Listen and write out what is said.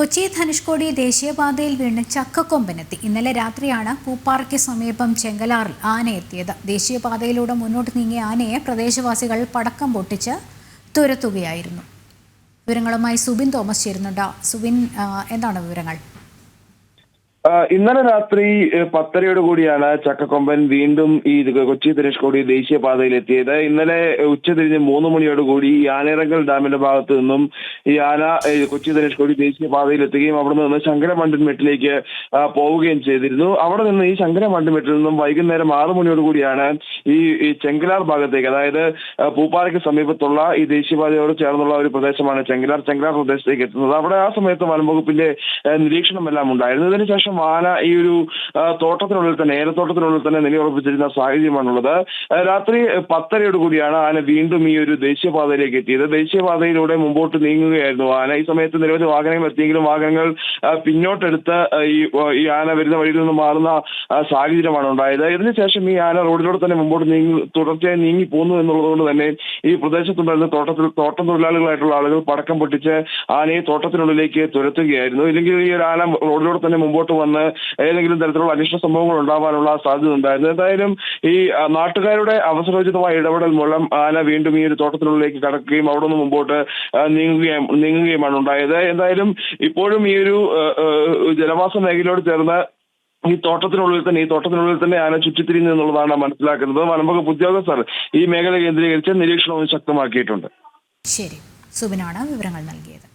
കൊച്ചി ധനുഷ്കോടി ദേശീയപാതയിൽ വീണ് ചക്കക്കൊമ്പനെത്തി. ഇന്നലെ രാത്രിയാണ് പൂപ്പാറയ്ക്ക് സമീപം ചെങ്കലാറിൽ ആന എത്തിയത് ദേശീയപാതയിലൂടെ മുന്നോട്ട് നീങ്ങിയ ആനയെ പ്രദേശവാസികൾ പടക്കം പൊട്ടിച്ച് തുരത്തുകയായിരുന്നു. വിവരങ്ങളുമായി സുബിൻ തോമസ് ചേരുന്നുണ്ട്. സുബിൻ എന്താണ് വിവരങ്ങൾ? ഇന്നലെ രാത്രി പത്തരയോട് കൂടിയാണ് ചക്കക്കൊമ്പൻ വീണ്ടും ഈ കൊച്ചി ദേശീയപാതയിൽ എത്തിയത് ഇന്നലെ ഉച്ചതിരിഞ്ഞ് മൂന്ന് മണിയോട് കൂടി ഈ ആനയിറങ്കൽ ഡാമിന്റെ ഭാഗത്ത് നിന്നും ഈ ആന കൊച്ചി ദേശീയപാതയിൽ എത്തുകയും അവിടെ നിന്ന് ശങ്കരമണ്ടിൻമെട്ടിലേക്ക് ആ, പോവുകയും ചെയ്തിരുന്നു. അവിടെ നിന്ന് ഈ ശങ്കരമണ്ടിൻമെട്ടിൽ നിന്നും വൈകുന്നേരം ആറു മണിയോട് കൂടിയാണ് ഈ ചെങ്കലാർ ഭാഗത്തേക്ക് അതായത് പൂപ്പാറയ്ക്ക് സമീപത്തുള്ള ഈ ദേശീയപാതയോട് ചേർന്നുള്ള ഒരു പ്രദേശമാണ് ചെങ്കലാർ. ചെങ്കലാർ പ്രദേശത്തേക്ക് എത്തുന്നത്. അവിടെ ആ സമയത്ത് വനംവകുപ്പിന്റെ നിരീക്ഷണമെല്ലാം ഉണ്ടായിരുന്നു. ഇതിനുശേഷം ആന ഈ ഒരു തോട്ടത്തിനുള്ളിൽ തന്നെ ഏലത്തോട്ടത്തിനുള്ളിൽ തന്നെ നിലയുറപ്പിച്ചിരുന്ന സാഹചര്യമാണുള്ളത്. രാത്രി പത്തരയോട് കൂടിയാണ് ആന വീണ്ടും ഈ ഒരു ദേശീയപാതയിലേക്ക് എത്തിയത്. ദേശീയപാതയിലൂടെ മുമ്പോട്ട് നീങ്ങുകയായിരുന്നു ആന. ഈ സമയത്ത് നിരവധി വാഹനങ്ങൾ എത്തിയെങ്കിലും വാഹനങ്ങൾ പിന്നോട്ടെടുത്ത് ഈ ഈ ആന വരുന്ന വഴിയിൽ നിന്ന് മാറുന്ന സാഹചര്യമാണ് ഉണ്ടായത്. ഇതിനുശേഷം ഈ ആന റോഡിലൂടെ തന്നെ മുമ്പോട്ട് നീങ്ങി തുടർച്ചയായി നീങ്ങി പോകുന്നു എന്നുള്ളതുകൊണ്ട് തന്നെ ഈ പ്രദേശത്തുണ്ടായിരുന്ന തോട്ടത്തിൽ തോട്ടം തൊഴിലാളികളായിട്ടുള്ള ആളുകൾ പടക്കം പൊട്ടിച്ച് ആനയെ തോട്ടത്തിനുള്ളിലേക്ക് തുരത്തുകയായിരുന്നു. ഇല്ലെങ്കിൽ ഈ ഒരു ആന റോഡിലൂടെ തന്നെ മുമ്പോട്ട് വന്ന് ഏതെങ്കിലും തരത്തിലുള്ള അനിഷ്ട സംഭവങ്ങൾ ഉണ്ടാവാനുള്ള സാധ്യത ഉണ്ടായിരുന്നു. എന്തായാലും ഈ നാട്ടുകാരുടെ അവസരോചിതമായ ഇടപെടൽ മൂലം ആന വീണ്ടും ഈ ഒരു തോട്ടത്തിനുള്ളിലേക്ക് കടക്കുകയും അവിടെ നിന്ന് മുമ്പോട്ട് നീങ്ങുകയും നീങ്ങുകയുമാണ് ഉണ്ടായത്. എന്തായാലും ഇപ്പോഴും ഈ ഒരു ജനവാസ മേഖലയോട് ചേർന്ന ഈ തോട്ടത്തിനുള്ളിൽ തന്നെ ഈ തോട്ടത്തിനുള്ളിൽ തന്നെ ആന ചുറ്റിത്തിരിഞ്ഞു എന്നുള്ളതാണ് മനസ്സിലാക്കുന്നത്. വനംവകുപ്പ് ഉദ്യോഗസ്ഥർ ഈ മേഖല കേന്ദ്രീകരിച്ച് നിരീക്ഷണവും ശക്തമാക്കിയിട്ടുണ്ട്. ശരി. സുബിനാണ് വിവരങ്ങൾ നൽകിയത്.